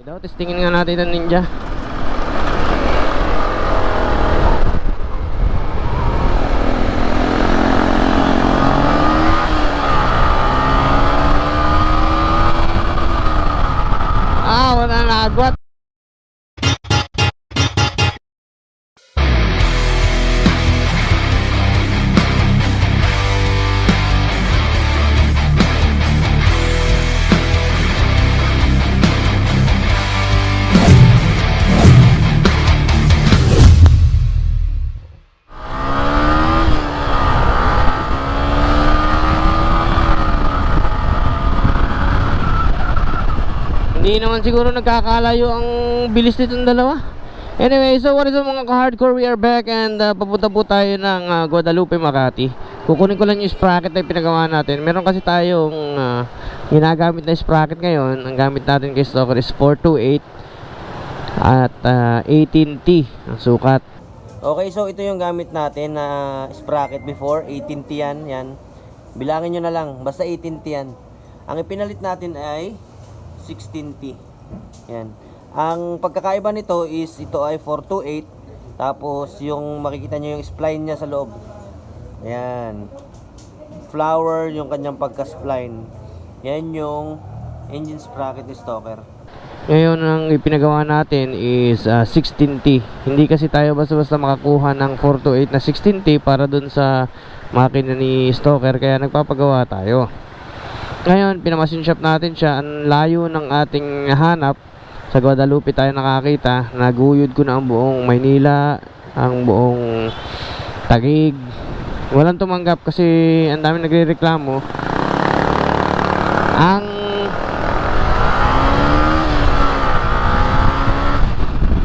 Daw, testingin nga natin ng ninja. Hindi naman siguro nagkakalayo ang bilis nitong dalawa. Anyway, so what is up mga ka-hardcore? We are back and uh, papunta po tayo ng uh, Guadalupe, Makati. Kukunin ko lang yung sprocket na pinagawa natin. Meron kasi tayong uh, ginagamit na sprocket ngayon. Ang gamit natin kay Stoker is 428 at uh, 18T ang sukat. Okay, so ito yung gamit natin na sprocket before. 18T yan, yan. Bilangin nyo na lang, basta 18T yan. Ang ipinalit natin ay 16T. Yan. Ang pagkakaiba nito is ito ay 428 tapos yung makikita nyo yung spline niya sa loob. Ayan. Flower yung kanyang pagka-spline. Yan yung engine sprocket ni Stoker. Ngayon ang ipinagawa natin is ah, 16T. Hindi kasi tayo basta-basta makakuha ng 428 na 16T para dun sa makina ni Stoker kaya nagpapagawa tayo. Ngayon, pinamasin shop natin siya. Ang layo ng ating hanap. Sa Guadalupe tayo nakakita. Naguyod ko na ang buong Maynila, ang buong Tagig. Walang tumanggap kasi ang dami nagre-reklamo. Ang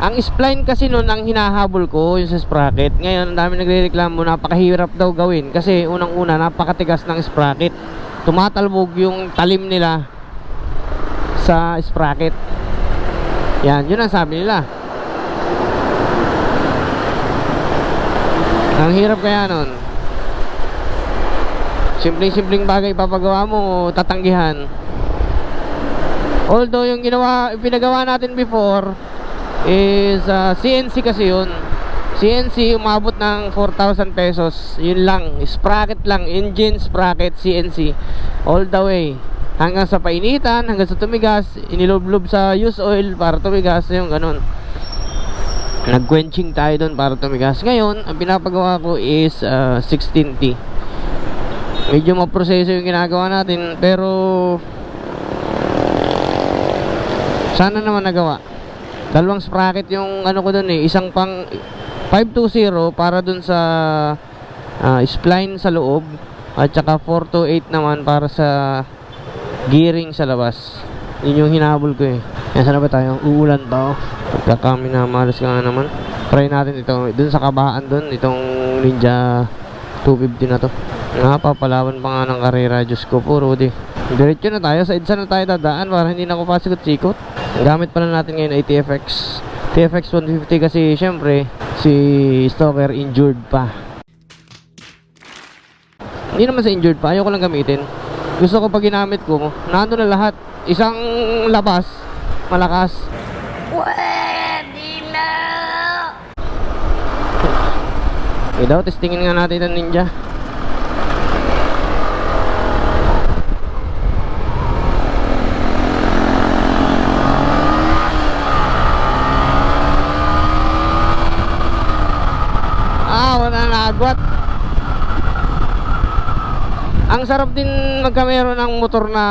Ang spline kasi noon ang hinahabol ko yung sa sprocket. Ngayon, ang dami nagre-reklamo, napakahirap daw gawin kasi unang-una napakatigas ng sprocket. Tumatalbog yung talim nila sa sprocket. Yan, yun ang sabi nila. Ang hirap kaya nun. Simpleng-simpleng bagay papagawa mo, tatanggihan. Although yung ginawa, pinagawa natin before is ah, CNC kasi yun. CNC umabot ng 4,000 pesos. Yun lang, sprocket lang, engine, sprocket, CNC. All the way. Hanggang sa painitan, hanggang sa tumigas, inilublob sa use oil para tumigas, yung ganun. Nag-quenching tayo doon para tumigas. Ngayon, ang pinapagawa ko is ah, 16T. Medyo maproseso yung ginagawa natin, pero sana naman nagawa. Dalawang sprocket yung ano ko doon eh, isang pang 520 para dun sa ah, spline sa loob at saka 428 naman para sa gearing sa labas. Yun yung hinabol ko eh. Yan, saan na ba tayo? Uulan ba? Pagka kami na malas ka nga naman. Try natin ito. Dun sa kabahan dun, itong Ninja 250 na to. Napapalawan pa nga ng karera. Diyos ko po, Rudy. Diretso na tayo. Sa EDSA na tayo dadaan para hindi na ako pasikot-sikot. Gamit pala natin ngayon ay TFX. TFX 150 kasi syempre si Stoker injured pa. Hindi naman sa injured pa. Ayoko lang gamitin. Gusto ko pag ginamit ko, nando na lahat. Isang labas, malakas. Pwede na! Okay daw, testingin nga natin ng ninja. Ah, wala na agwat. Ang sarap din magkamero ng motor na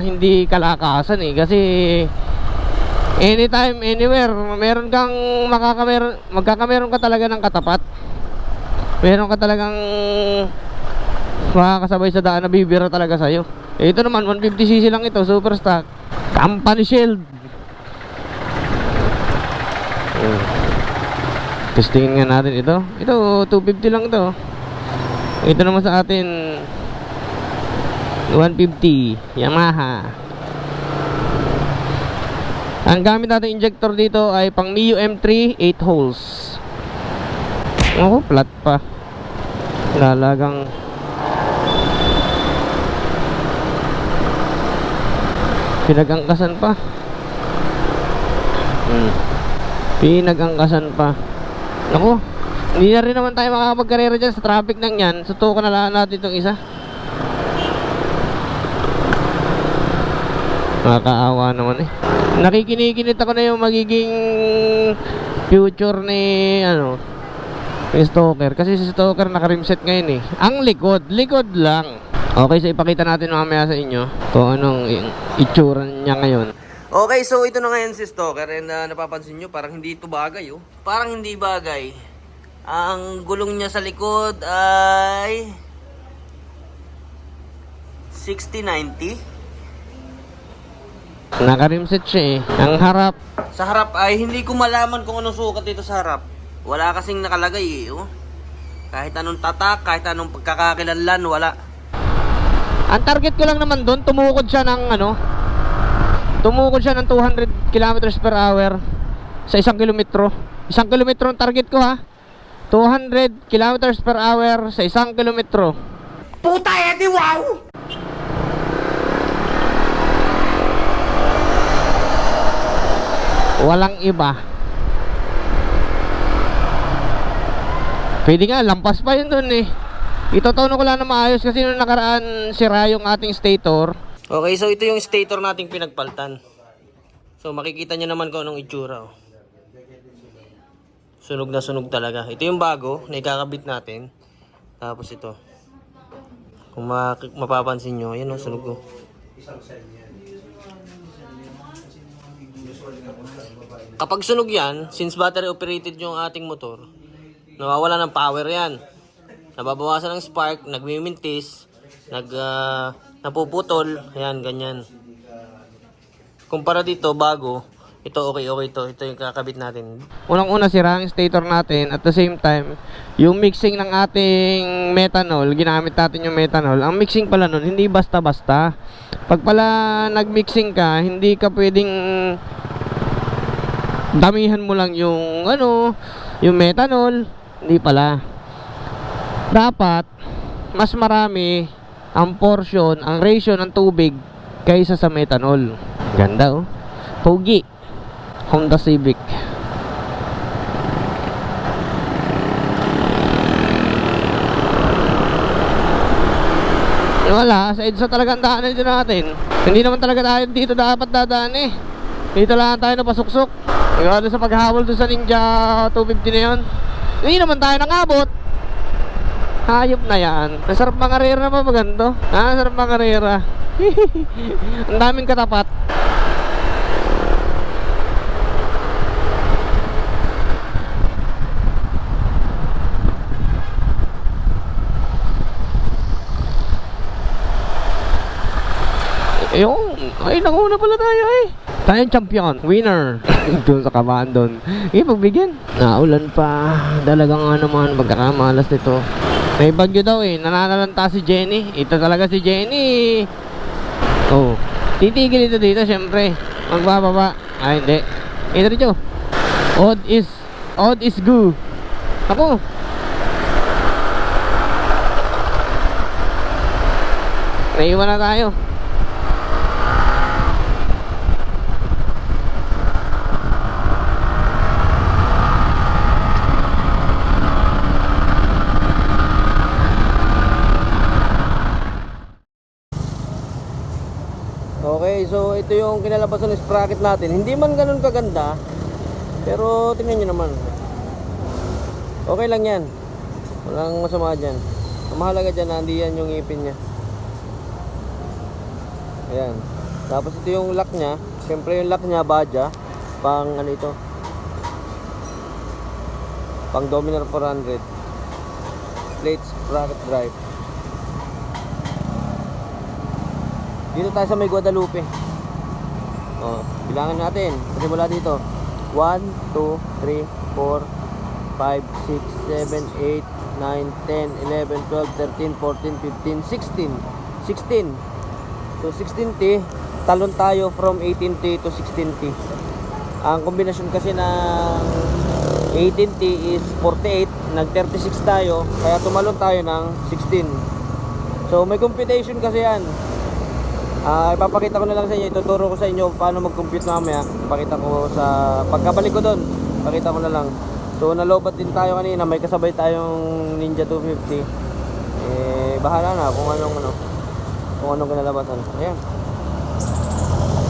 hindi kalakasan eh kasi anytime anywhere meron kang makakameron magkakameron ka talaga ng katapat meron ka talagang makakasabay sa daan na bibira talaga sa'yo eh, ito naman 150cc lang ito super stock company shield oh. Testingin nga natin. Ito ito 250 lang ito. Ito naman sa atin. 150 Yamaha. Ang gamit natin injector dito ay pang Mio M3 8 holes. Ako flat pa. Lalagang pinagangkasan pa. Hmm. Pinag-angkasan pa. Naku, hindi na rin naman tayo makakapagkarera dyan sa traffic nang yan. Sutukan na lang natin itong isa. Nakakaawa naman eh. Nakikinikinit ako na yung magiging future ni ano ni Stoker kasi si Stoker naka-rimset ngayon eh. Ang likod, likod lang. Okay, so ipakita natin mamaya sa inyo kung anong itsura niya ngayon. Okay, so ito na ngayon si Stoker and uh, napapansin nyo parang hindi ito bagay oh. Parang hindi bagay. Ang gulong niya sa likod ay 6090. Naka-rimset siya eh. Ang harap. Sa harap ay hindi ko malaman kung anong sukat dito sa harap. Wala kasing nakalagay eh. Oh. Kahit anong tatak, kahit anong pagkakakilanlan, wala. Ang target ko lang naman doon, tumukod siya ng ano, tumukod siya ng 200 kilometers per hour sa isang kilometro. Isang kilometro ang target ko ha. 200 kilometers per hour sa isang kilometro. Puta edi wow! Walang iba. Pwede nga, lampas pa yun dun eh. Itotono ko lang na maayos kasi nung nakaraan sira yung ating stator. Okay, so ito yung stator nating pinagpaltan. So makikita nyo naman kung anong itsura. Oh. Sunog na sunog talaga. Ito yung bago na ikakabit natin. Tapos ito. Kung ma- mapapansin nyo, yan oh, sunog oh. Kapag sunog yan, since battery operated yung ating motor, nawawala ng power yan. Nababawasan ng spark, nagmimintis, nag, ah, napuputol, ayan, ganyan. Kumpara dito, bago, ito okay okay to, ito yung kakabit natin. Unang-una sira ang stator natin, at the same time, yung mixing ng ating methanol, ginamit natin yung methanol, ang mixing pala nun, hindi basta-basta. Pag pala nag-mixing ka, hindi ka pwedeng damihan mo lang yung ano, yung methanol, hindi pala. Dapat mas marami ang portion, ang ratio ng tubig kaysa sa methanol. Ganda oh. Pogi. Honda Civic. Eh, Wala, sa EDSA talaga ang daanan dito natin. Hindi naman talaga tayo dito dapat dadaan eh. Dito lang tayo napasuksok. Ikaw doon sa paghabol doon sa Ninja 250 na yun. Hindi naman tayo nakabot. Hayop na yan. Nasarap mga rera pa magando. Ah, sarap mga rera. Ang daming katapat. Yung, ay, nanguna pala tayo eh. Tayo yung champion, winner. doon sa kabahan doon. Eh, pagbigyan. Naulan pa. Dalagang ano man, pagkakamalas nito. May bagyo daw eh. Nananalanta si Jenny. Ito talaga si Jenny. Oh. Titigil ito dito, syempre. Magbababa. Ay, hindi. Ito rin Odd is, odd is good. Ako. Naiwan na tayo. Okay, so ito yung kinalabasan ng sprocket natin. Hindi man ganun kaganda, pero tingnan nyo naman. Okay lang yan. Walang masama dyan. Ang mahalaga dyan, nandi yan yung ipin niya. Ayan. Tapos ito yung lock niya. Siyempre yung lock niya, badya. Pang ano ito? Pang Dominar 400. Plate sprocket drive. Dito tayo sa may Guadalupe. Oh, bilangan natin. Simula dito. 1, 2, 3, 4, 5, 6, 7, 8, 9, 10, 11, 12, 13, 14, 15, 16. 16. So 16T, talon tayo from 18T to 16T. Ang kombinasyon kasi ng 18T is 48, nag 36 tayo, kaya tumalon tayo ng 16. So may computation kasi yan. Ah, ipapakita ko na lang sa inyo, ituturo ko sa inyo paano mag-compute mamaya. Ipakita ko sa pagkabalik ko doon. Pakita ko na lang. So nalobat din tayo kanina, may kasabay tayong Ninja 250. Eh bahala na kung anong ano kung anong kinalabasan. Ayan.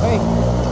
Okay.